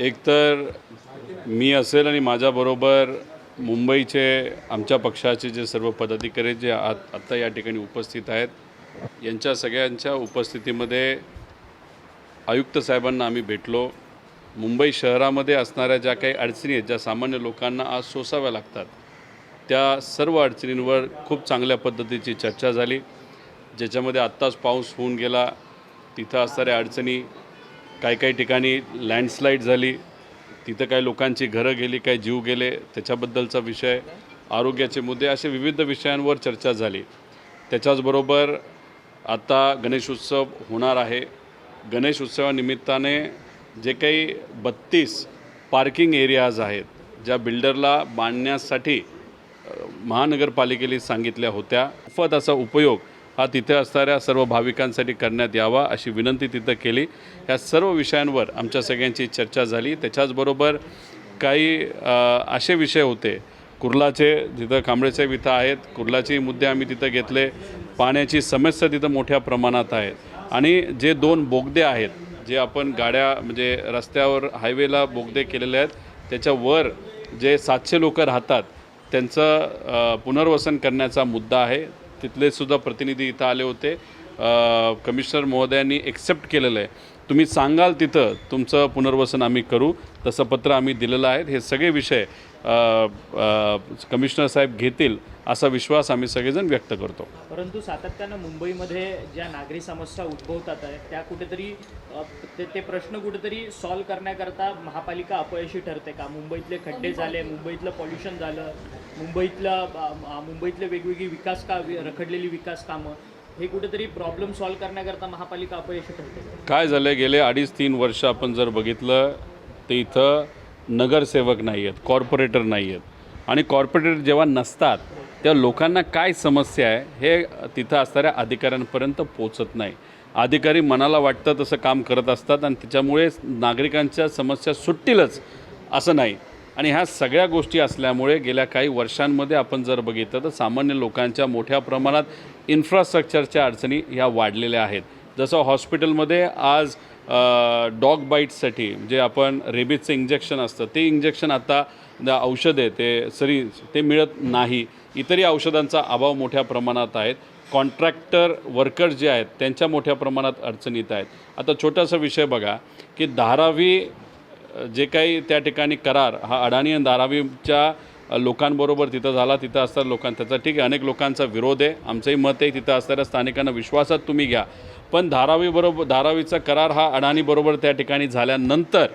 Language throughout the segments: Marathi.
एकतर मी असेल आणि माझ्याबरोबर मुंबईचे आमच्या पक्षाचे जे सर्व पदाधिकारी जे आत आत्ता या ठिकाणी उपस्थित आहेत यांच्या सगळ्यांच्या उपस्थितीमध्ये आयुक्त साहेबांना आम्ही भेटलो. मुंबई शहरामध्ये असणाऱ्या ज्या काही अडचणी आहेत ज्या सामान्य लोकांना आज सोसाव्या लागतात त्या सर्व अडचणींवर खूप चांगल्या पद्धतीची चर्चा झाली. ज्याच्यामध्ये आत्ताच पाऊस होऊन गेला तिथं असणाऱ्या अडचणी काही काही ठिकाणी लँडस्लाईड झाली तिथं काही लोकांची घरं गेली काही जीव गेले त्याच्याबद्दलचा विषय आरोग्याचे मुद्दे असे विविध विषयांवर चर्चा झाली. त्याच्याचबरोबर आता गणेशोत्सव होणार आहे. गणेश उत्सवानिमित्ताने जे काही बत्तीस पार्किंग एरियाज आहेत ज्या बिल्डरला बांधण्यासाठी महानगरपालिकेने सांगितल्या होत्या मोफत असा उपयोग हा तिथे असणाऱ्या सर्व भाविकांसाठी करण्यात यावा अशी विनंती तिथं केली. ह्या सर्व विषयांवर आमच्या सगळ्यांची चर्चा झाली. त्याच्याचबरोबर काही असे विषय होते. कुर्लाचे तिथं कांबळेसाहेब इथं आहेत कुर्लाचे मुद्दे आम्ही तिथं घेतले. पाण्याची समस्या तिथं मोठ्या प्रमाणात आहे आणि जे दोन बोगदे आहेत जे आपण गाड्या म्हणजे रस्त्यावर हायवेला बोगदे केलेले आहेत त्याच्यावर जे सातशे लोक राहतात त्यांचं पुनर्वसन करण्याचा मुद्दा आहे. तिथले सुद्धा प्रतिनिधी इथं आले होते. कमिशनर महोदयांनी एक्सेप्ट केलेलं आहे. तुम्ही सांगाल तिथं तुमचं पुनर्वसन आम्ही करू. तसं पत्र आम्ही दिलेलं आहे हे सगळे विषय कमिशनर साहेब घेतील असा विश्वास आम्ही सगळेजण व्यक्त करतो. परंतु सातत्यानं मुंबईमध्ये ज्या नागरी समस्या उद्भवतात आहेत त्या कुठेतरी ते ते प्रश्न कुठेतरी सॉल्व करण्याकरता महापालिका अपयशी ठरते का? मुंबईतले खड्डे झाले मुंबईतलं पॉल्युशन झालं. मुंबईतलं मुंबईतले वेगवेगळी विकास का रखडलेली विकास कामं हे कुठेतरी प्रॉब्लेम सॉल्व करण्याकरता महापालिका अपयशी ठरते. काय झालं गेले अडीच तीन वर्ष आपण जर बघितलं तर इथं नगरसेवक नाही आहेत कॉर्पोरेटर नाही आहेत आणि कॉर्पोरेटर जेव्हा नसतात तेव्हा लोकांना काय समस्या आहे हे तिथं असणाऱ्या अधिकाऱ्यांपर्यंत पोचत नाही. अधिकारी मनाला वाटतं तसं काम करत असतात आणि त्याच्यामुळे नागरिकांच्या समस्या सुटतीलच असं नाही. आणि ह्या सगळ्या गोष्टी असल्यामुळे गेल्या काही वर्षांमध्ये आपण जर बघितलं तर सामान्य लोकांच्या मोठ्या प्रमाणात इन्फ्रास्ट्रक्चरच्या अडचणी ह्या वाढलेल्या आहेत. जसं हॉस्पिटलमध्ये आज डॉग बाईट्ससाठी जे आपण रेबीजचं इंजेक्शन असतं ते इंजेक्शन आता औषधे ते सरी ते मिळत नाही. इतरही औषधांचा अभाव मोठ्या प्रमाणात आहेत. कॉन्ट्रॅक्टर वर्कर्स जे आहेत त्यांच्या मोठ्या प्रमाणात अडचणीत आहेत. आता छोटासा विषय बघा की धारावी जे काही त्या ठिकाणी करार हा अडाणी आणि धारावीच्या लोकांबरोबर तिथं झाला तिथं असणाऱ्या लोकां त्याचा ठीक आहे अनेक लोकांचा विरोध आहे आमचंही मत आहे तिथं असणाऱ्या स्थानिकांना विश्वासात तुम्ही घ्या. पण धारावीबरोबर धारावीचा करार हा अडाणीबरोबर त्या ठिकाणी झाल्यानंतर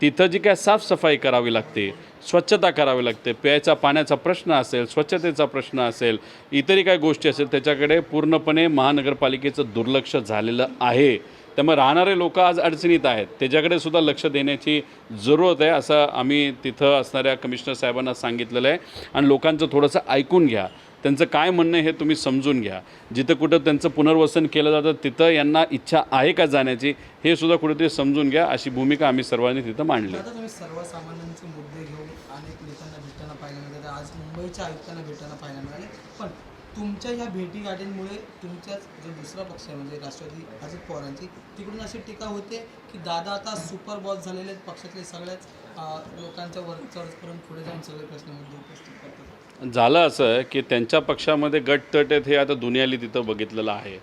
तिथं जी काय साफसफाई करावी लागते स्वच्छता करावी लागते प्यायचा पाण्याचा प्रश्न असेल स्वच्छतेचा प्रश्न असेल इतरही काय गोष्टी असेल त्याच्याकडे पूर्णपणे महानगरपालिकेचं दुर्लक्ष झालेलं आहे. त्यामुळे राहणारे लोक आज अडचणीत आहेत. त्याच्याकडे सुद्धा लक्ष देण्याची जरूरत आहे असं आम्ही तिथं असणाऱ्या कमिशनर साहेबांना सांगितलेलं आहे. आणि लोकांचं थोडंसं ऐकून घ्या. त्यांचं काय म्हणणं आहे हे तुम्ही समजून घ्या. जिथं कुठं त्यांचं पुनर्वसन केलं जातं तिथं यांना इच्छा आहे का जाण्याची हे सुद्धा कुठेतरी समजून घ्या अशी भूमिका आम्ही सर्वांनी तिथं मांडली. सर्वसामान्यांचे मुद्दे घेऊन अनेक नेत्यांना भेटायला पाहायला आज मुंबईच्या आयुक्तांना भेटायला पाहायला मिळाले. पण तुमच्या या भेटीगाठींमुळे तुमच्याच जो दुसरा पक्ष आहे म्हणजे राष्ट्रवादी अजित पवारांची तिकडून अशी टीका होते की दादा आता सुपर बॉस झालेले आहेत पक्षातले सगळ्याच अं, लोकांच्या वरचढ पुढे जाऊन सगळे प्रश्न मुद्दे उपस्थित करतात. झालं असं की त्यांच्या पक्षामध्ये गट तट आहेत हे आता दुनियाली तिथं बघितलेलं आहे.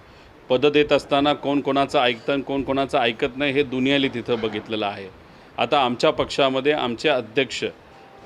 पदं देत असताना कोण कोणाचं ऐकतं आणि कोण कोणाचं ऐकत नाही हे दुनियाली तिथं बघितलेलं आहे. आता आमच्या पक्षामध्ये आमचे अध्यक्ष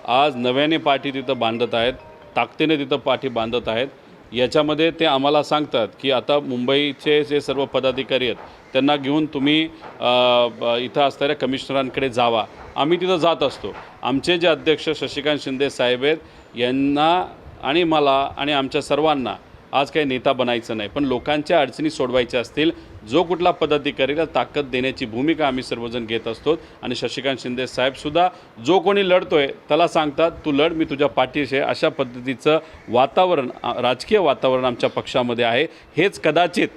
आज नव्याने पाठी तिथं बांधत आहेत ताकदीने तिथं पाठी बांधत आहेत. याच्यामध्ये ते आम्हाला सांगतात की आता मुंबईचे जे सर्व पदाधिकारी आहेत त्यांना घेऊन तुम्ही इथं असणाऱ्या कमिशनरांकडे जावा. आम्ही तिथं जात असतो. आमचे जे अध्यक्ष शशिकांत शिंदे साहेब आहेत यांना आणि मला आणि आमच्या सर्वांना आज काही नेता बनायचं नाही पण लोकांच्या अडचणी सोडवायच्या असतील जो कुठला पदाधिकारीला ताकद देण्याची भूमिका आम्ही सर्वजण घेत असतो आणि शशिकांत शिंदे साहेबसुद्धा जो कोणी लढतोय त्याला सांगतात तू लढ मी तुझ्या पाठीशी आहे. अशा पद्धतीचं वातावरण राजकीय वातावरण आमच्या पक्षामध्ये आहे. हेच कदाचित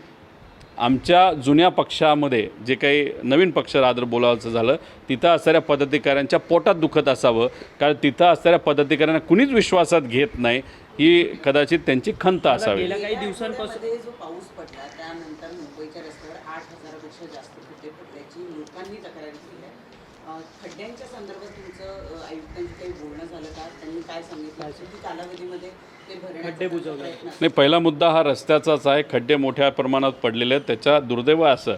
आमच्या जुन्या पक्षामध्ये जे काही नवीन पक्ष रादर बोलायचं झालं तिथं असणाऱ्या पदाधिकाऱ्यांच्या पोटात दुखत असावं. कारण तिथं असणाऱ्या पदाधिकाऱ्यांना कुणीच विश्वासात घेत नाही. ही कदाचित त्यांची खंत असावी. गेल्या काही दिवसांपासून मध्ये जो पाऊस पडला त्यानंतर मुंबईच्या रस्त्यावर आठ हजारापेक्षा जास्त खड्डे पडल्याची लोकांनी तक्रार केली आहे. अ, खड्ड्यांच्या संदर्भात तुमचं अ, आयुक्तांशी काही बोलणं झालं का? त्यांनी काय सांगितलं? किती कालावधीमध्ये ते भरण्याचा खड्डे त्यांचा बुजवले. प्रयत्न नाही पहिला मुद्दा हा रस्त्याचाच आहे. खड्डे मोठ्या प्रमाणात पडलेले आहेत. त्याच्या दुर्दैव आहे असं.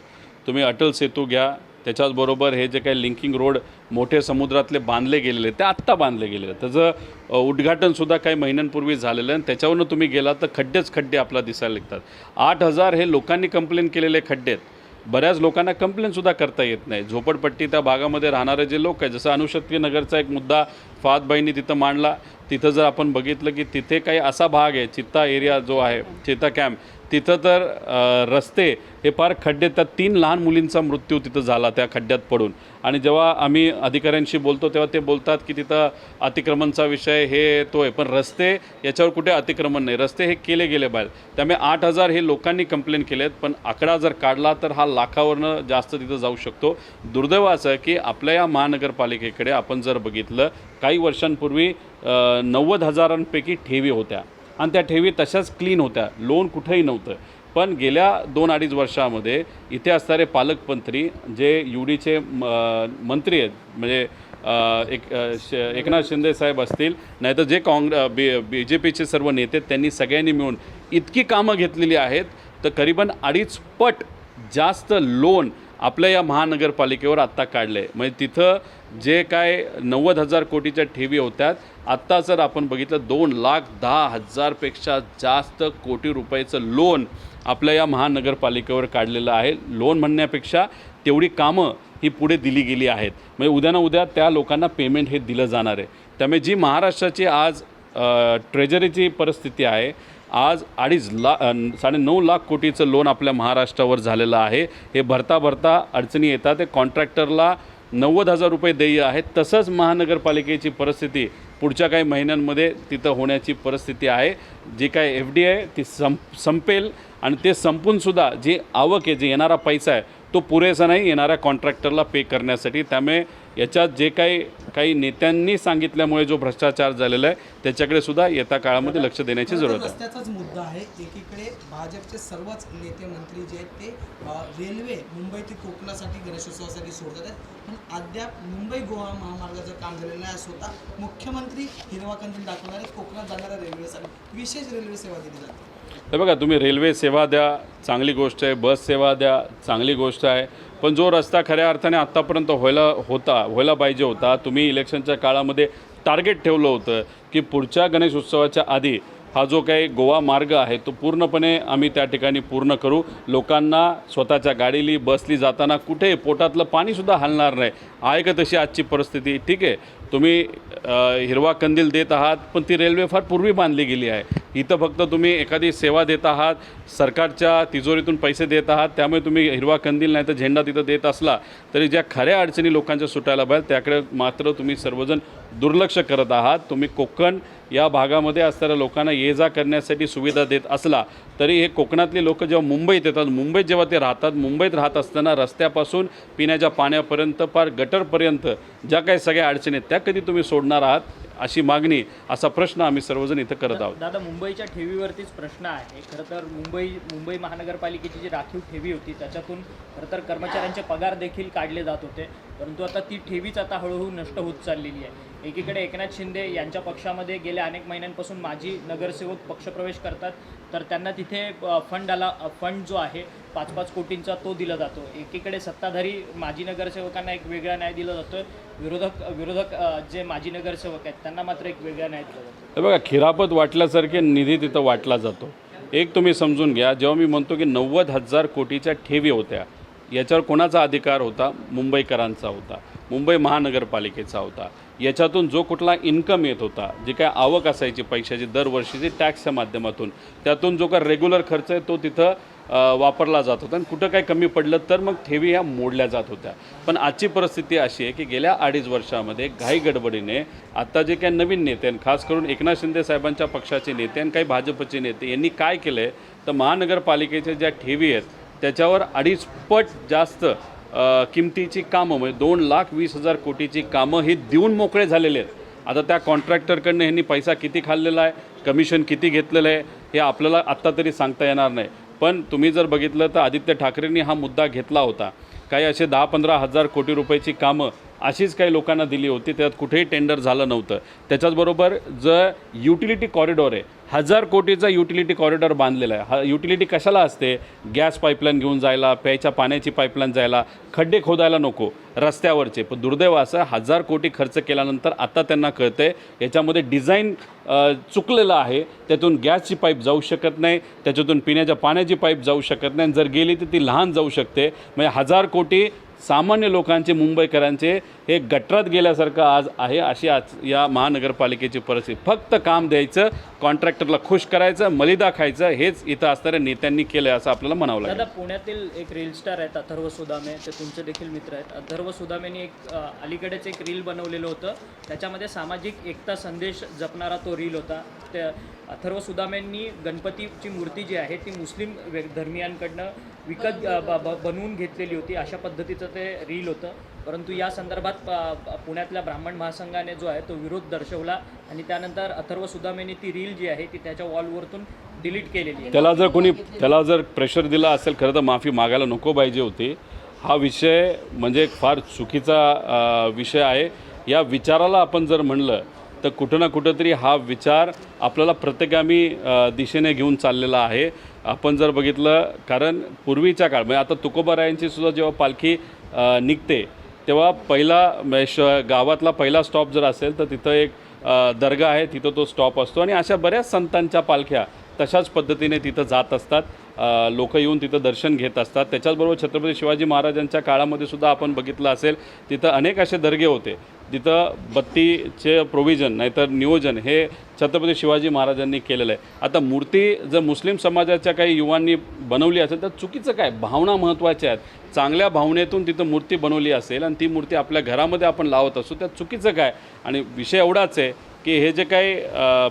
तुम्ही अटल सेतू घ्या. त्याच्याचबरोबर हे जे काही लिंकिंग रोड मोठे समुद्रातले बांधले गेलेले ते आत्ता बांधले गेलेले आहेत. त्याचं उद्घाटनसुद्धा काही महिन्यांपूर्वी झालेलं आहे आणि त्याच्यावरनं तुम्ही गेला तर खड्डेच खड्डे आपला दिसायला लागतात आठ हजार हे लोकांनी कंप्लेन केलेले खड्डे आहेत. बऱ्याच लोकांना कंप्लेनसुद्धा करता येत नाही. झोपडपट्टी त्या भागामध्ये राहणारे जे लोक आहेत जसं अनुशक्ती नगरचा एक मुद्दा फातबाईंनी तिथं मांडला. तिथं जर आपण बघितलं की तिथे काही असा भाग आहे चित्ता एरिया जो आहे चित्ता कॅम्प तिथं तर रस्ते हे फार खड्डे त्या तीन लहान मुलींचा मृत्यू तिथं झाला त्या खड्ड्यात पडून. आणि जेव्हा आम्ही अधिकाऱ्यांशी बोलतो तेव्हा ते बोलतात की तिथं अतिक्रमणचा विषय हे तो आहे. पण रस्ते याच्यावर कुठे अतिक्रमण नाही. रस्ते हे केले गेले बाहेर. त्यामुळे आठ हजार हे लोकांनी कंप्लेन केले आहेत. पण आकडा जर काढला तर हा लाखावरनं जास्त तिथं जाऊ शकतो. दुर्दैवाचं की आपल्या या महानगरपालिकेकडे आपण जर बघितलं काही वर्षांपूर्वी नव्वद हजारांपैकी ठेवी होत्या. आणि त्या ठेवी तशाच क्लीन होत्या. लोन कुठंही नव्हतं. पण गेल्या दोन अडीच वर्षामध्ये इथे असणारे पालकमंत्री जे यू डीचे मंत्री आहेत म्हणजे एक श एकनाथ शिंदे साहेब असतील नाहीतर जे काँग्रे बी बी जे पीचे सर्व नेते त्यांनी सगळ्यांनी मिळून इतकी कामं घेतलेली आहेत तर करीबन अडीच पट जास्त लोन आपल्या या महानगरपालिकेवर आत्ता काढले म्हणजे तिथं जे काय नव्वद हजार कोटीच्या ठेवी होत्या आत्ता जर आपण बघितलं दोन लाख दहा हजारपेक्षा जास्त कोटी रुपयाचं लोन आपल्या या महानगरपालिकेवर काढलेलं आहे. लोन म्हणण्यापेक्षा तेवढी कामं ही पुढे दिली गेली आहेत. म्हणजे उद्या ना उद्या त्या लोकांना पेमेंट हे दिलं जाणार आहे. त्यामुळे जी महाराष्ट्राची आज ट्रेजरीची परिस्थिती आहे आज अडीच ला साडेनऊ साडे नऊ लाख कोटीचं लोन आपल्या महाराष्ट्रावर झालेलं आहे. हे भरता भरता अडचणी येतात. ते कॉन्ट्रॅक्टरला नव्वद हजार रुपये देय आहेत. तसंच महानगरपालिकेची परिस्थिती पुढच्या काही महिन्यांमध्ये तिथं होण्याची परिस्थिती आहे. जी काय एफ डी आहे ती संप संपेल आणि ते संपूनसुद्धा जी आवक आहे जे येणारा पैसा आहे तो पुरेसा नाही येणाऱ्या कॉन्ट्रॅक्टरला पे करण्यासाठी. त्यामुळे याच्यात जे काही काही नेत्यांनी सांगितल्यामुळे जो भ्रष्टाचार झालेला आहे त्याच्याकडे सुद्धा येत्या काळामध्ये लक्ष देण्याची तर जरूरत आहे. रस्त्याचाच मुद्दा आहे. एकीकडे भाजपचे सर्वच नेते मंत्री जे आहेत ते रेल्वे मुंबई ते कोकणासाठी गणेशोत्सवासाठी सोडतात आहेत. पण अद्याप मुंबई गोवा महामार्गाचं काम झालेलं नाही. स्वतः मुख्यमंत्री हिरवा कंदील दाखवणार आहेत कोकणात जाणाऱ्या रेल्वेसाठी विशेष रेल्वे सेवा दिली जाते. हे बघा तुम्ही रेल्वे सेवा द्या चांगली गोष्ट आहे. बस सेवा द्या चांगली गोष्ट आहे. पण जो रस्ता खऱ्या अर्थाने आत्तापर्यंत व्हायला होता व्हायला पाहिजे होता तुम्ही इलेक्शनच्या काळामध्ये टार्गेट ठेवलं होतं की पुढच्या गणेश उत्सवाच्या आधी हा जो काही गोवा मार्ग आहे तो पूर्णपणे आम्ही त्या ठिकाणी पूर्ण करू. लोकांना स्वतःच्या गाडीली बसली जाताना कुठे पोटातलं पाणीसुद्धा हलणार नाही. आहे का तशी आजची परिस्थिती? ठीक आहे. तुम्ही हिरवा कंदील देत आहात पण ती रेल्वे फार पूर्वी बांधली गेली आहे. इथं फक्त तुम्ही एखादी सेवा देत आहात सरकारच्या तिजोरीतून पैसे देत आहात त्यामुळे तुम्ही हिरवा कंदील नाही तर झेंडा तिथं देत असला तरी ज्या खऱ्या अडचणी लोकांच्या सुटायला पाहिजे त्याकडे मात्र तुम्ही सर्वजण दुर्लक्ष करत आहात. तुम्ही कोकण या भागामध्ये असणाऱ्या लोकांना ये जा करण्यासाठी सुविधा देत असला तरी हे कोकणातले लोक जेव्हा मुंबईत येतात मुंबईत जेव्हा ते राहतात मुंबईत राहत असताना रस्त्यापासून पिण्याच्या पाण्यापर्यंत फार गटरपर्यंत ज्या काही सगळ्या अडचणी आहेत त्या कधी तुम्ही सोडणार आहात? अशी मागणी असा प्रश्न आम्ही सर्वजण इथं करत आहोत. दादा मुंबईच्या ठेवीवरतीच प्रश्न आहे. खरं तर मुंबई मुंबई महानगरपालिकेची जी राखीव ठेवी होती त्याच्यातून खरं तर कर्मचाऱ्यांचे पगार देखील काढले जात होते. परंतु आता ती ठेवीच आता हळूहळू नष्ट होत चाललेली आहे. एकीकडे एकनाथ शिंदे यांच्या पक्षामध्ये गेल्या अनेक महिन्यांपासून माजी नगरसेवक पक्षप्रवेश करतात. तर त्यांना तिथे फंड आला फंड जो आहे पाच पाच कोटींचा तो दिला जातो. एकीकडे सत्ताधारी माजी नगरसेवकांना एक वेगळा न्याय दिला जातो विरोधक विरोधक जे माजी नगरसेवक आहेत त्यांना मात्र एक वेगळा न्याय दिला जातो बघा खिरापत वाटल्यासारखे निधी तिथं वाटला जातो. एक तुम्ही समजून घ्या जेव्हा मी म्हणतो की नव्वद हजार कोटीच्या ठेवी होत्या याच्यावर कोणाचा अधिकार होता? मुंबईकरांचा होता. मुंबई महानगरपालिकेचा होता. याच्यातून जो कुठला इन्कम येत होता जी काय आवक असायची पैशाची दरवर्षीची टॅक्सच्या माध्यमातून. त्यातून जो काय रेग्युलर खर्च आहे तो तिथं वापरला जात होता. आणि कुठं काय कमी पडलं तर मग ठेवी ह्या मोडल्या जात होत्या. पण आजची परिस्थिती अशी आहे की गेल्या अडीच वर्षामध्ये घाई गडबडीने आता जे काही नवीन नेते आणि खास करून एकनाथ शिंदे साहेबांच्या पक्षाचे नेते आणि काही भाजपचे नेते यांनी काय केलं आहे तर महानगरपालिकेच्या ज्या ठेवी आहेत त्याच्यावर अडीच पट जास्त किमतीची कामं म्हणजे दोन लाख वीस हजार कोटीची कामं ही देऊन मोकळे झालेले आहेत. आता त्या कॉन्ट्रॅक्टरकडनं ह्यांनी पैसा किती खाल्लेला आहे कमिशन किती घेतलेलं आहे हे आपल्याला आत्ता तरी सांगता येणार नाही. पण तुम्ही जर बघितलं तर आदित्य ठाकरेंनी हा मुद्दा घेतला होता. काही असे दहा पंधरा हजार कोटी रुपयाची कामं अशीच काही लोकांना दिली होती त्यात कुठेही टेंडर झालं नव्हतं. त्याच्याचबरोबर जर युटिलिटी कॉरिडॉर आहे हजार कोटीचा युटिलिटी कॉरिडॉर बांधलेला आहे. हा युटिलिटी कशाला असते? गॅस पाईपलाईन घेऊन जायला प्यायच्या पाण्याची पाईपलाईन जायला खड्डे खोदायला नको रस्त्यावरचे. पण दुर्दैव असं हजार कोटी खर्च केल्यानंतर आता त्यांना कळते याच्यामध्ये डिझाईन चुकलेलं आहे. त्यातून गॅसची पाईप जाऊ शकत नाही त्याच्यातून पिण्याच्या पाण्याची पाईप जाऊ शकत नाही. जर गेली तर ती लहान जाऊ शकते. म्हणजे हजार कोटी सामान्य लोकांचे मुंबईकरांचे हे गटरात गेल्यासारखं आज आहे. अशी आज या महानगरपालिकेची परिस्थिती. फक्त काम द्यायचं कॉन्ट्रॅक्टरला खुश करायचं मलिदा खायचं हेच इथं असणाऱ्या नेत्यांनी केलं असं आपल्याला म्हणावं लागेल. दादा पुण्यातील एक रील स्टार आहेत अथर्व सुदामे. ते तुमचे देखील मित्र आहेत. अथर्व सुदामेनी एक अलीकडेच एक रील बनवलेलं होतं. त्याच्यामध्ये सामाजिक एकता संदेश जपणारा तो रील होता. त्या अथर्व सुदामेंनी गणपतीची मूर्ती जी आहे ती मुस्लिम वे- धर्मियांकडनं विकत ब- ब- बनवून घेतलेली होती. अशा पद्धतीचं ते रील होतं. परंतु या संदर्भात पुण्यातल्या ब्राह्मण महासंघाने जो आहे तो विरोध दर्शवला आणि त्यानंतर अथर्व सुदामेंनी ती रील जी आहे ती त्याच्या वॉलवरतून डिलीट केलेली आहे. त्याला जर कोणी त्याला जर प्रेशर दिला असेल खरं तर माफी मागायला नको पाहिजे होती. हा विषय म्हणजे एक फार चुकीचा विषय आहे. या विचाराला आपण जर म्हणलं तर कुठं ना कुठंतरी हा विचार आपल्याला प्रत्येकामी दिशेने घेऊन चाललेला आहे. आपण जर बघितलं कारण पूर्वीच्या काळ म्हणजे आता तुकोबारायांची सुद्धा जेव्हा पालखी निघते तेव्हा पहिला म्हणजे श गावातला पहिला स्टॉप जर असेल तर तिथं एक दर्गा आहे तिथं तो स्टॉप असतो. आणि अशा बऱ्याच संतांच्या पालख्या तशाच पद्धतीने तिथं जात असतात. लोक येऊन तिथं दर्शन घेत असतात. त्याच्याचबरोबर छत्रपती शिवाजी महाराजांच्या काळामध्ये सुद्धा आपण बघितलं असेल तिथं अनेक असे दर्गे होते. तिथं बत्तीचे प्रोव्हिजन नाहीतर नियोजन हे छत्रपती शिवाजी महाराजांनी केलेलं आहे. आता मूर्ती जर मुस्लिम समाजाच्या काही युवांनी बनवली असेल तर चुकीचं काय? भावना महत्त्वाच्या आहेत. चांगल्या भावनेतून तिथं मूर्ती बनवली असेल आणि ती मूर्ती आपल्या घरामध्ये आपण लावत असू त्या चुकीचं काय? आणि विषय एवढाच आहे की हे जे काही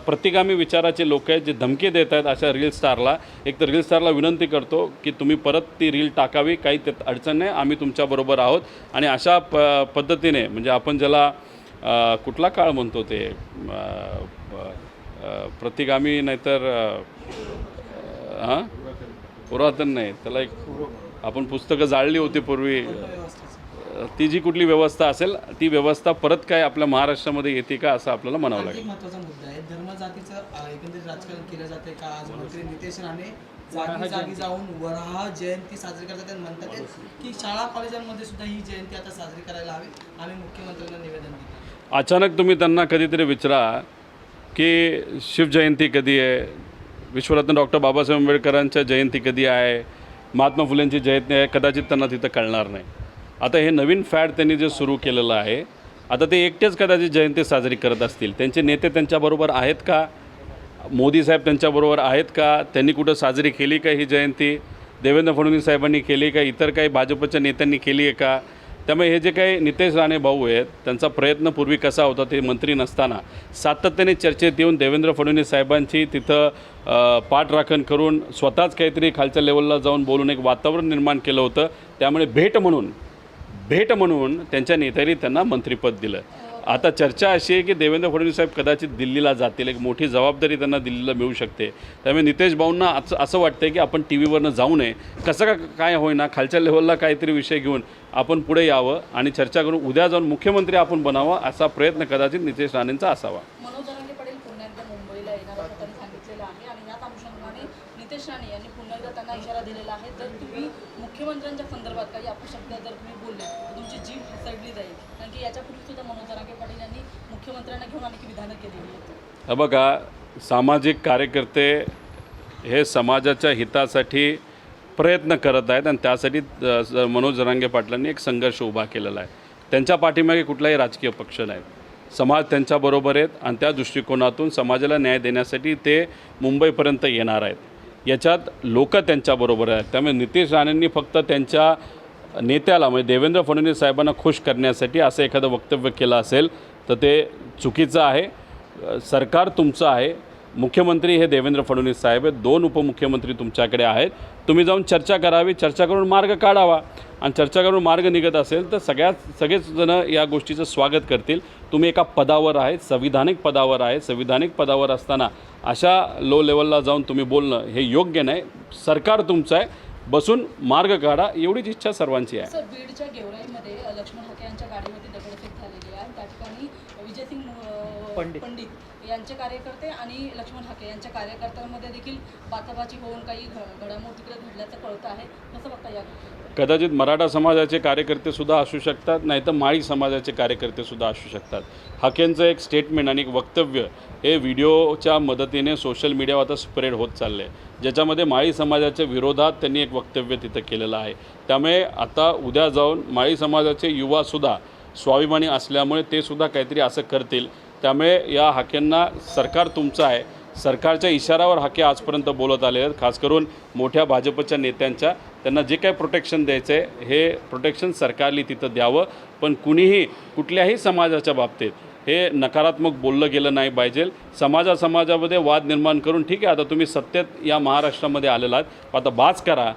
प्रतिगामी विचाराचे लोक आहेत जे धमकी देत आहेत अशा रील स्टारला एक तर रील स्टारला विनंती करतो की तुम्ही परत ती रील टाकावी काही त्यात अडचण नाही आम्ही तुमच्याबरोबर आहोत. आणि अशा प पद्धतीने म्हणजे आपण ज्याला कुठला काळ म्हणतो ते प्रतिगामी नाहीतर हां? पुरातन नाही त्याला एक आपण पुस्तकं जाळली होती पूर्वी. ती जी कुठली व्यवस्था असेल ती व्यवस्था परत काय आपल्या महाराष्ट्रामध्ये येते का असं आपल्याला म्हणावं लागेल. महत्त्वाचा मुद्दा आहे. अं, एकंदरीत राजकारण केलं जाते का? आज मंत्री नितेश राणे जागी जागी जाऊन वराह जयंती साजरी करतात आणि म्हणतात की शाळा कॉलेजांमध्ये सुद्धा ही जयंती आता साजरी करायला हवी. आम्ही मुख्यमंत्र्यांना निवेदन दिलं अचानक तुम्ही त्यांना कधीतरी विचारा की शिवजयंती कधी आहे? विश्वरत्न डॉक्टर बाबासाहेब आंबेडकरांच्या जयंती कधी आहे? महात्मा फुलेंची जयंती आहे कदाचित त्यांना तिथं कळणार नाही. आता हे नवीन फॅड त्यांनी जे सुरू केलेलं आहे आता ते एकटेच कदाचित जयंती साजरी करत असतील. त्यांचे नेते त्यांच्याबरोबर आहेत का? मोदी साहेब त्यांच्याबरोबर आहेत का? त्यांनी कुठं साजरी केली का ही जयंती? देवेंद्र फडणवीस साहेबांनी केली का? इतर काही भाजपच्या नेत्यांनी केली आहे का? त्यामुळे हे जे काही नितेश राणे भाऊ आहेत त्यांचा प्रयत्न पूर्वी कसा होता ते मंत्री नसताना सातत्याने चर्चेत येऊन देवेंद्र फडणवीस साहेबांची तिथं पाठराखण करून स्वतःच काहीतरी खालच्या लेवलला जाऊन बोलून एक वातावरण निर्माण केलं होतं. त्यामुळे भेट म्हणून भेट म्हणून त्यांच्या नेत्यांनी त्यांना मंत्रिपद दिलं. आता चर्चा अशी आहे की देवेंद्र फडणवीस साहेब कदाचित दिल्लीला जातील. एक मोठी जबाबदारी त्यांना दिल्लीला मिळू शकते. त्यामुळे नितेश भाऊंना असं असं वाटतं की आपण टी व्हीवरनं जाऊ नये. कसं का काय होईना खालच्या लेवलला काहीतरी विषय घेऊन आपण पुढे यावं आणि चर्चा करून उद्या जाऊन मुख्यमंत्री आपण बनावं असा प्रयत्न कदाचित नितेश राणेंचा असावा. नितेश राणे यांनी पुन्हा एकदा त्यांना इशारा दिलेला आहे. तर तुम्ही मुख्यमंत्र्यांच्या बघा सामाजिक कार्यकर्ते हे समाजाच्या हितासाठी प्रयत्न करत आहेत आणि त्यासाठी मनोज जरांगे पाटलांनी एक संघर्ष उभा केलेला आहे. त्यांच्या पाठीमागे कुठलाही राजकीय पक्ष नाही. समाज त्यांच्याबरोबर आहेत आणि त्या दृष्टिकोनातून समाजाला न्याय देण्यासाठी ते मुंबईपर्यंत येणार आहेत. याच्यात लोक त्यांच्याबरोबर आहेत. त्यामुळे नितेश राणेंनी फक्त त्यांच्या नेत्याला म्हणजे देवेंद्र फडणवीस साहेबांना खुश करण्यासाठी असं एखादं वक्तव्य केलं असेल तर ते चुकीचं आहे. सरकार तुमचं आहे. मुख्यमंत्री हे देवेंद्र फडणवीस साहेब आहेत. दोन उपमुख्यमंत्री तुमच्याकडे आहेत. तुम्ही जाऊन चर्चा करावी. चर्चा करून मार्ग काढावा. आणि चर्चा करून मार्ग निघत असेल तर सगळ्यात सगळेच जणं या गोष्टीचं स्वागत करतील. तुम्ही एका पदावर आहेत. संविधानिक पदावर आहे संविधानिक पदावर असताना अशा लो लेवलला जाऊन तुम्ही बोलणं हे योग्य नाही. सरकार तुमचं आहे. बसून मार्ग काढा. एवढीच इच्छा सर्वांची आहे. विजयसिंग पंडित. पंडित यांचे कार्यकर्ते आणि लक्ष्मण हाके यांच्या कार्यकर्त्यांमध्ये देखील बाचाबाची होऊन काही घडामोडी तिकडे घडल्याचं कळतं आहे. कसं बघता या कदाचित मराठा समाजाचे कार्यकर्ते सुद्धा असू शकतात नाही तर माळी समाजाचे कार्यकर्ते सुद्धा असू शकतात. हाकेंचं एक स्टेटमेंट आणि एक वक्तव्य हे व्हिडिओच्या मदतीने सोशल मीडियावर आता स्प्रेड होत चाललं आहे ज्याच्यामध्ये माळी समाजाच्या विरोधात त्यांनी एक वक्तव्य तिथं केलेलं आहे. त्यामुळे आता उद्या जाऊन माळी समाजाचे युवासुद्धा स्वाभिमानी असल्यामुळे ते सुद्धा काहीतरी असं करतील. त्यामुळे या हाक्यांना सरकार तुमचं आहे. सरकारच्या इशारावर हाके आजपर्यंत बोलत आले आहेत. खास करून मोठ्या भाजपच्या नेत्यांच्या त्यांना जे काय प्रोटेक्शन द्यायचं आहे हे प्रोटेक्शन सरकारने तिथं द्यावं. पण कुणीही कुठल्याही समाजाच्या बाबतीत हे नकारात्मक बोललं गेलं नाही पाहिजे. समाजा समाजामध्ये वाद निर्माण करून ठीक आहे आता तुम्ही सत्तेत या महाराष्ट्रामध्ये आलेला आहात. आता बाज करा.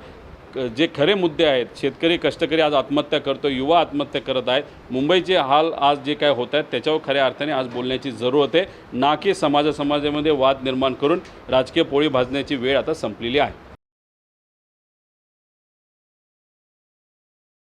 जे खरे मुद्दे आहेत शेतकरी कष्टकरी आज आत्महत्या करतो युवा आत्महत्या करत आहेत. मुंबईचे हाल आज जे काय होत आहेत त्याच्यावर खऱ्या अर्थाने आज बोलण्याची जरूरत आहे. ना की समाजासमाजामध्ये वाद निर्माण करून राजकीय पोळी भाजण्याची वेळ आता संपलेली आहे.